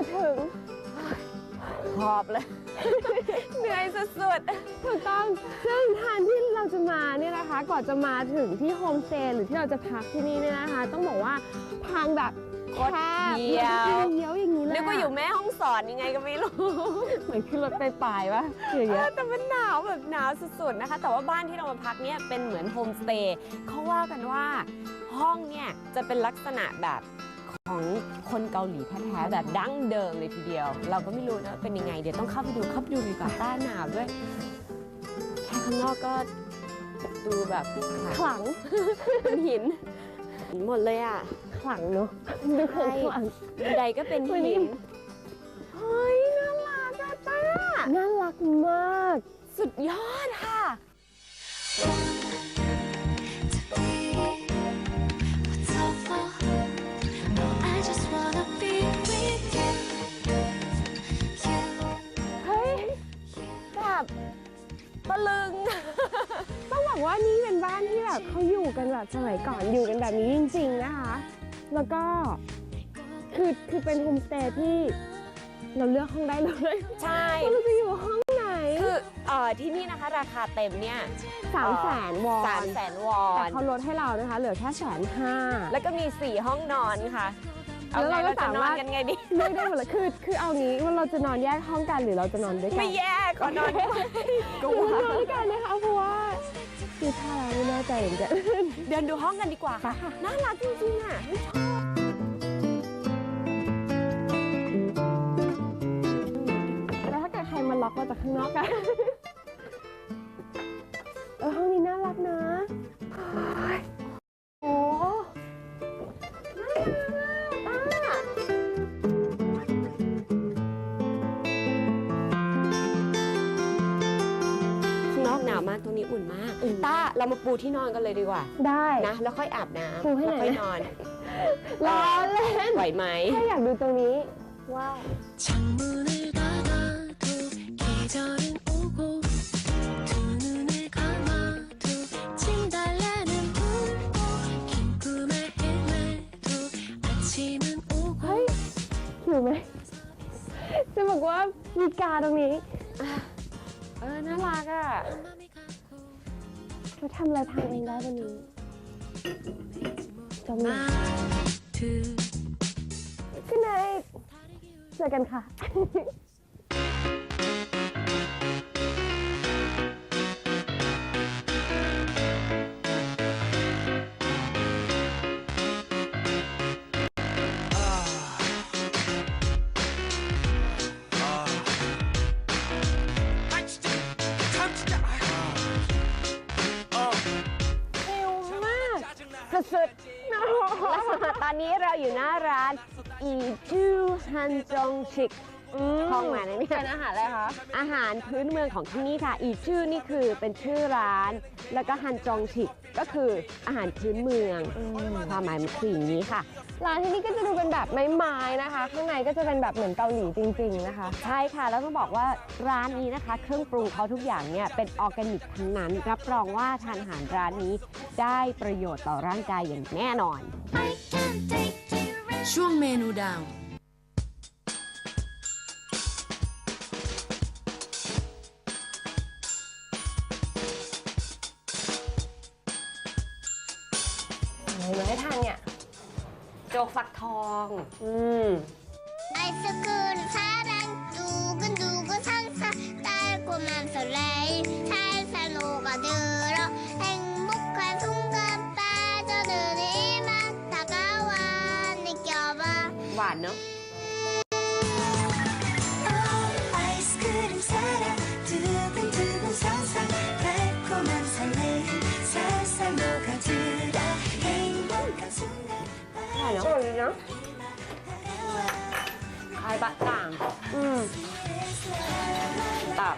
จะถึง หอบเลย เหนื่อยสุดถูกต้อง ซึ่งทางที่เราจะมาเนี่ยนะคะ ก่อนจะมาถึงที่โฮมสเตย์หรือที่เราจะพักที่นี่เนี่ยนะคะ ต้องบอกว่าทางแบบๆแคคดบเดียวเลี้ยวอย่างนี้เลยนึกว่าอยู่แม่ห้องสอนยังไงก็ไม่รู้ เหมือนขึ้นรถไปปลายๆวะอย่างเอเงี้อยแต่มันหนาวแบบหนาวสุดๆนะคะ แต่ว่าบ้านที่เรามาพักเนี่ยเป็นเหมือนโฮมสเตย์เขาว่ากันว่าห้องเนี่ยจะเป็นลักษณะแบบ ของคนเกาหลีแท้ๆแบบดั้งเดิมเลยทีเดียว เราก็ไม่รู้นะเป็นยังไง เดี๋ยวต้องเข้าไปดูเข้าไปดูดีกว่าต้านหนาวด้วยแค่ข้างนอกก็ดูแบบขลังขลังเป็นหิน หมดเลยอะขลังเนอะดูขลังขลังบันไดก็เป็นวันนี้หินเฮ้ยน่ารักอะต้าน่ารักมาก สุดยอดค่ะ แบบเขาอยู่กันแบบสมัยก่อนอยู่กันแบบนี้จริง ๆ นะคะ แล้วก็คือคือเป็นโฮมสเตย์ที่เราเลือกห้องได้เลยใช่ ว่าเราจะอยู่ห้องไหนคือเอ่อที่นี่นะคะราคาเต็มเนี่ยสามแสนวอนสามแสนวอแต่น เขาลดให้เรานะคะ เหลือแค่แสนห้า แล้วก็มี 4 ห้องนอนค่ะ เอาแล้วไงเราก็เราจะนอสานมารถ กันไงดี เลือกได้หมดเลยคือคือเอางี้ว่าเราจะนอนแยกห้องกันหรือเราจะนอนด้วยกัน ไม่แย่ขอนอนด้วยกลัเราวนอนด้วยกันนะคะเพราะว่า คือถ้าเราไม่แน่ใจเหมือนกัน เดินดูห้องกันดีกว่าค่ะ ค่ะ น่ารักจริงๆอะไม่ชอบแล้วถ้าเกิดใครมาล็อกเราจากข้างนอกกัน เรามาปูที่นอนกันเลยดีกว่า ได้ นะ แล้วค่อยอาบน้ำ ปูให้หน่ แล้ว อย ค่อยนอน ล้อเล่น ไหวไหม ถ้าอยากดูตรงนี้ ว้าว 창문을 닫아도 계절은 오고 두 눈을 감아도 진달래는 울고 긴 꿈에 헤매도 아침은 오고 เฮ้ยหิวไหม จะบอกว่ามีกาตรงนี้ เออ น่ารักอ่ะ 맘이 가고 เราทำอะไรทางเองได้วันนี้จมเลย말투 good night เจอกันค่ะ สุดๆและสมับตอนนี้เราอยู่หน้าร้านอีจูฮันจงชิกท่องมานะเนี่ยเป็นอาหารอะไรคะอาหารพื้นเมืองของที่นี่ค่ะ อีชื่อนี่คือเป็นชื่อร้าน แล้วก็ฮันจงฉิกก็คืออาหารพื้นเมืองความหมายมันคืออย่างนี้ค่ะ ร้านที่นี่ก็จะดูเป็นแบบไม้ๆนะคะ ข้างในก็จะเป็นแบบเหมือนเกาหลีจริง ๆนะคะ ใช่ค่ะ แล้วต้องบอกว่าร้านนี้นะคะ เครื่องปรุงเขาทุกอย่างเนี่ยเป็นออร์แกนิกทั้งนั้น รับรองว่าทานอาหารร้านนี้ได้ประโยชน์ต่อร่างกายอย่างแน่นอน I can take you right ช่วงเมนูดาว อง อืม 아이스크림 사랑 두근두근 상상 달콤한 설레임 살살 녹아들어 행복한 순간 빠져드는 이 맛 다가와 느껴봐 หวานเนอะ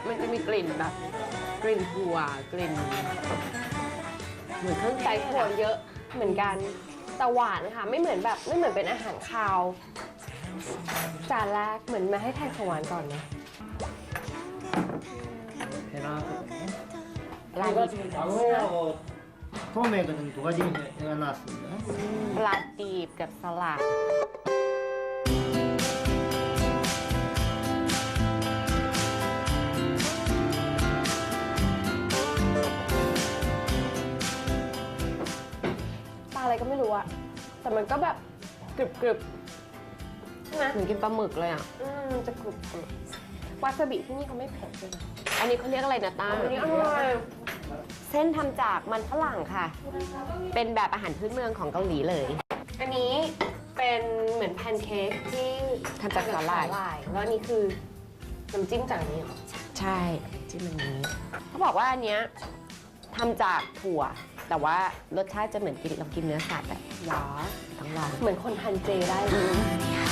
มันจะมีกลิ่นแบบ กลิ่นถั่วกลิ่น เหมือนเครื่อง ใส่ เทศ ถั่ว อะ เยอะเหมือนกัน แต่หวานค่ะ ไม่เหมือนแบบไม่เหมือนเป็นอาหารคาว จานแรกเหมือนมาให้ทานของหวานก่อนนะ 배나왔거든요. ปลา 저희가 ดิบ 지금 광어 처음에 그는 두 가지 해가 나왔습니다. ปลาดิบกับสลัด แต่มันก็แบบกรึบกรึบๆใช่ไหมเหมือนกินปลาหมึกเลยอะ อืมจะกรึบกรึบวาซาบิที่นี่เขาไม่เผ็ดเลยนะอันนี้เขาเรียกอะไรนะต้าอันนี้อร่อยเส้นทำจากมันฝรั่งค่ะ เป็นแบบอาหารพื้นเมืองของเกาหลีเลย อันนี้เป็นเหมือนแพนเค้กที่ทำจากสาหร่าย แล้วอันนี้คือน้ำจิ้มจากอันนี้เหรอใช่ที่มันนี้ เขาบอกว่าอันเนี้ยทำจากถั่ว แต่ว่ารสชาติจะเหมือนกินเรากินเนื้อสัตว์อะหรอทั้งวันเหมือนคนทานเจได้เลย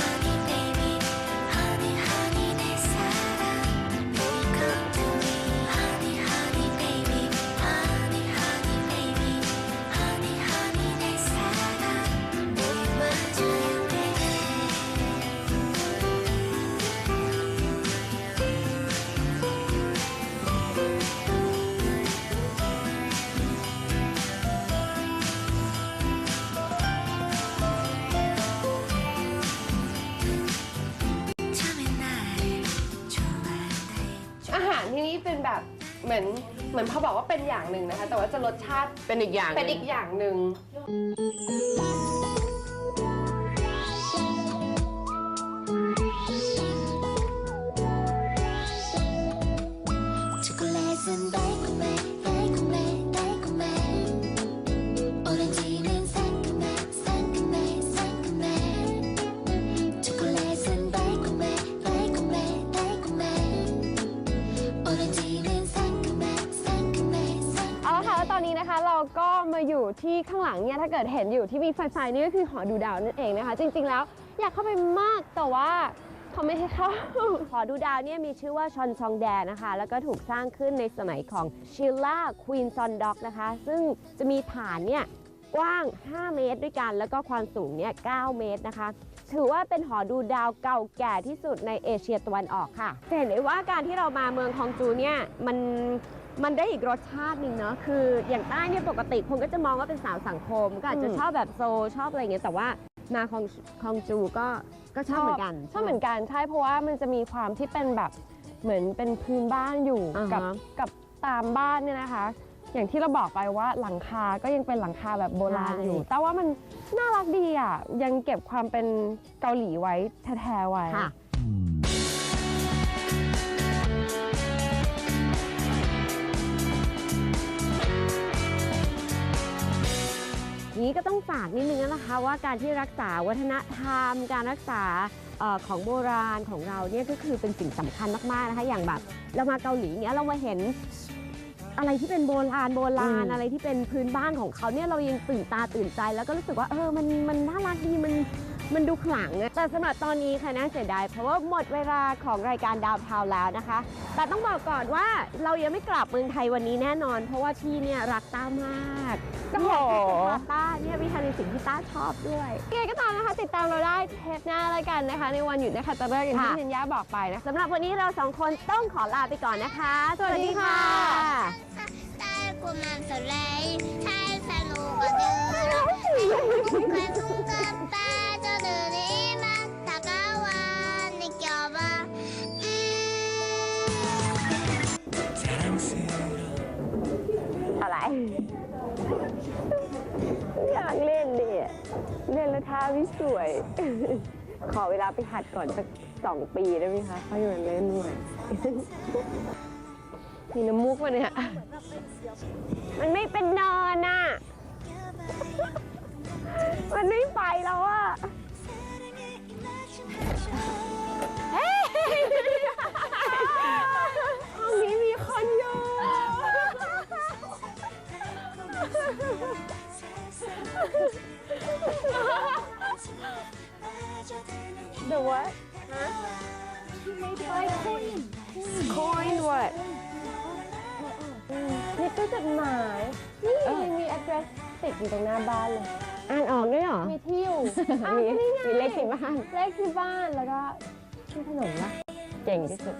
แบบเหมือนเหมือนพอบอกว่าเป็นอย่างหนึ่งนะคะ แต่ว่าจะรสชาติเป็นอีกอย่างหเป็นนึ่อีงกอย่างหนึ่ง초 อยู่ที่ข้างหลังเนี่ยถ้าเกิดเห็นอยู่ที่มีไฟไฟนี่ก็คือหอดูดาวนั่นเองนะคะ จริง ๆ แล้วอยากเข้าไปมากแต่ว่าเขาไม่ให้เข้า หอดูดาวเนี่ยมีชื่อว่าชอนซองแดนะคะ แล้วก็ถูกสร้างขึ้นในสมัยของชิลล่าควีนซอนด็อกนะคะ ซึ่งจะมีฐานเนี่ยกว้าง 5 เมตรด้วยกัน แล้วก็ความสูงเนี่ย9เมตรนะคะ ถือว่าเป็นหอดูดาวเก่าแก่ที่สุดในเอเชียตะวันออกค่ะจะเห็นได้ว่าการที่เรามาเมืองคองจูเนี่ยมัน มันได้อีกรสชาติหนึ่งเนาะคืออย่างใต้เนี่ยปกติคนก็จะมองว่าเป็นสาวสังคม ก็อาจจะอืมชอบแบบโซชอบอะไรเงี้ยแต่ว่ามาคองคองจูก็ก็ชอบเหมือนกันชอบเหมือนกันใช่เพราะว่ามันจะมีความที่เป็นแบบเหมือนเป็นพื้นบ้านอยู่อ่าฮะ กับกับตามบ้านเนี่ยนะคะ อย่างที่เราบอกไปว่าหลังคาก็ยังเป็นหลังคาแบบโบราณอยู่แต่ว่ามันน่ารักดีอะยังเก็บความเป็นเกาหลีไว้แท้ๆไว้ ค่ะ นี้ก็ต้องฝากนิดนึงนะคะว่าการที่รักษาวัฒนธรรม การรักษาอของโบราณของเราเนี่ยก็คือเป็นสิ่งสำคัญมากๆนะคะอย่างแบบเรามาเกาหลีเนี้ยเรามาเห็นอะไรที่เป็นโบราณโบราณอะไรที่เป็นพื้นบ้านของเขาเนี่ยเรายังตื่นตาตื่นใจ แล้วก็รู้สึกว่าเออมันมันน่ารักดีมัน มันดูขลังอะแต่สำหรับตอนนี้ค่ะน่าเสียดายเพราะว่าหมดเวลาของรายการดาวพาวแล้วนะคะ แต่ต้องบอกก่อนว่าเรายังไม่กลับเมืองไทยวันนี้แน่นอน เพราะว่าที่เนี่ยรักต้ามากก็โหต้าเนี่ยวิชาในสิ่งที่ต้าชอบด้วยเกงไก็ตามนะคะ ติดตามเราได้เทปหน้าแล้วกันนะคะ ในวันหยุดนะคะตะเลิกอย่างที่เนย่าบอกไปนะสำหรับวันนี้เราสองคนต้องขอลาไปก่อนนะคะ สวัสดีค่ะใต้กุารสุดเลยใช่สนุกกว่เดิม ไม่สวย ขอเวลาไปหัดก่อนสักสองปีได้ไหมคะเพราะอยมาเล่นใหม่มีน้ำมูกมาเนี่ย มันไม่เป็นเนินอะ มันไม่ไปแล้วอะ จดหมายนี่มี address ติดอยู่ตรงหน้าบ้านเลย อ่านออกด้วยหรอ มีที่อยู่อ้าวมีนี่ไงมีเลขที่บ้าน เลขที่บ้านแล้วก็ชื่อถนนละเก่งที่สุด